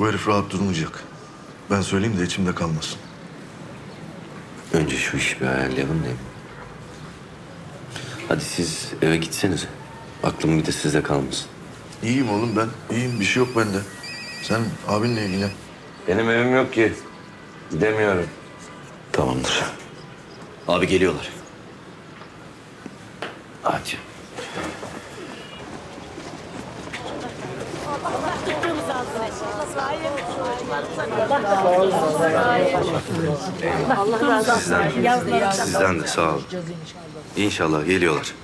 Bu herif rahat durmayacak. Ben söyleyeyim de içimde kalmasın. Önce şu işi bir ayarlayalım değil mi? Hadi siz eve gitsenize. Aklım bir de sizde kalmasın. İyiyim oğlum ben. İyiyim bir şey yok bende. Sen abinle ilgilen. Benim evim yok ki. Gidemiyorum. Tamamdır. Abi geliyorlar. Hadi. Sizden, sizden de sağ olun. İnşallah geliyorlar.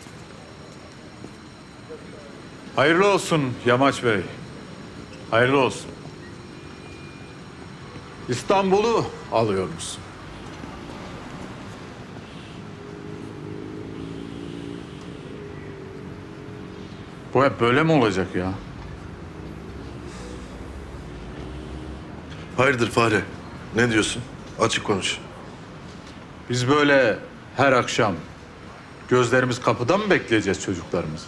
Hayırlı olsun Yamaç Bey. Hayırlı olsun. İstanbul'u alıyor musun? Bu hep böyle mi olacak ya? Hayırdır Fahri? Ne diyorsun? Açık konuş. Biz böyle her akşam gözlerimiz kapıda mı bekleyeceğiz çocuklarımızı?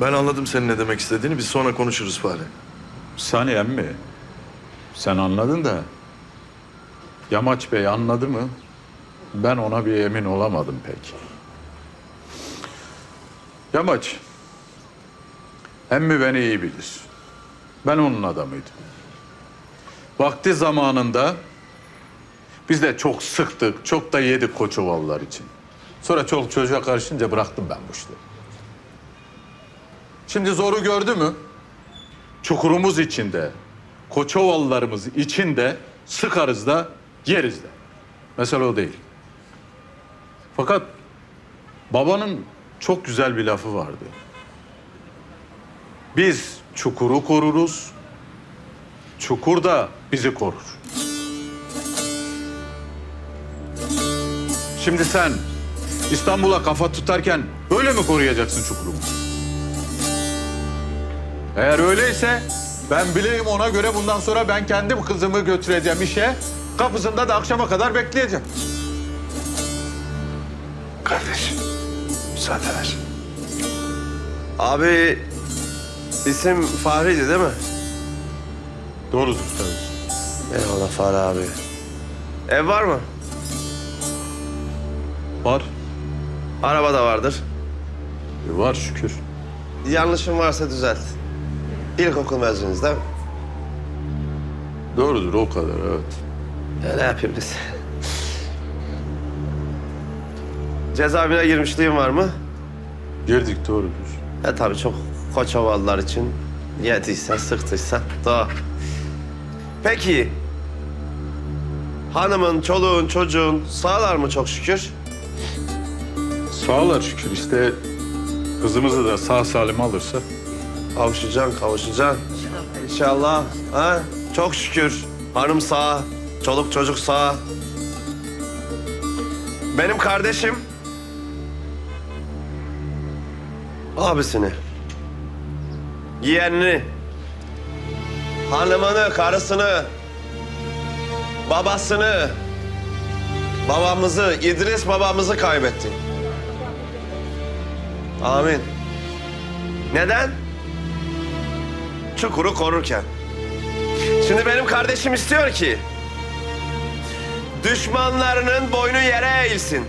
Ben anladım senin ne demek istediğini. Biz sonra konuşuruz Fahri. Bir saniye mi? Sen anladın da Yamaç Bey anladı mı? Ben ona bir emin olamadım pek. Yamaç, emmi beni iyi bilir. Ben onun adamıydım. Vakti zamanında biz de çok sıktık, çok da yedik koçovallar için. Sonra çoluk çocuğa karışınca bıraktım ben bu işleri. Şimdi zoru gördü mü? Çukurumuz içinde, Koçovalılarımız içinde sıkarız da yeriz de. Mesele o değil. Fakat babanın çok güzel bir lafı vardı. Biz çukuru koruruz, çukur da bizi korur. Şimdi sen İstanbul'a kafa tutarken böyle mi koruyacaksın çukurumu? Eğer öyleyse ben bileyim ona göre bundan sonra ben kendim kızımı götüreceğim işe. Kapısında da akşama kadar bekleyeceğim. Kardeş, müsaade ver. Abi isim Fahri'ydi değil mi? Doğrudur tabii. Eyvallah Fahri abi. Ev var mı? Var. Araba da vardır. E, Var şükür. Yanlışım varsa düzelt. İlkokul mezunuyuz değil mi? Doğrudur o kadar evet. Ya ne yapayım biz? Cezaevine girmişliğim var mı? Girdik doğrudur. E tabii çok koçovalılar için yediyse, sıktıysa doğru. Peki, hanımın, çoluğun, çocuğun sağlar mı çok şükür? Sağlar şükür işte kızımızı da sağ salim alırsa. Kavuşacaksın, kavuşacaksın. İnşallah. Ha? Çok şükür. Hanım sağ, çoluk çocuk sağ. Benim kardeşim... Abisini, yeğenini, hanımını, karısını, babasını, babamızı, İdris babamızı kaybetti. Amin. Neden? çukuru korurken. Şimdi benim kardeşim istiyor ki düşmanlarının boynu yere eğilsin.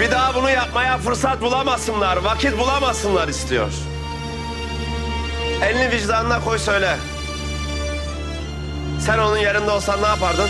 Bir daha bunu yapmaya fırsat bulamasınlar, vakit bulamasınlar istiyor. Elini vicdanına koy söyle. Sen onun yerinde olsan ne yapardın?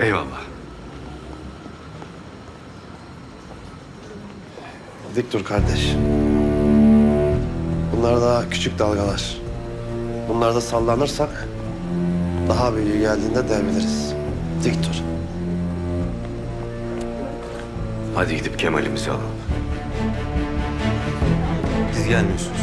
Eyvallah. dik dur kardeş. Bunlar daha küçük dalgalar. Bunlarda sallanırsak daha büyüğü geldiğinde devriliriz. Dik dur. Hadi gidip Kemal'imizi alalım. Siz gelmiyorsunuz.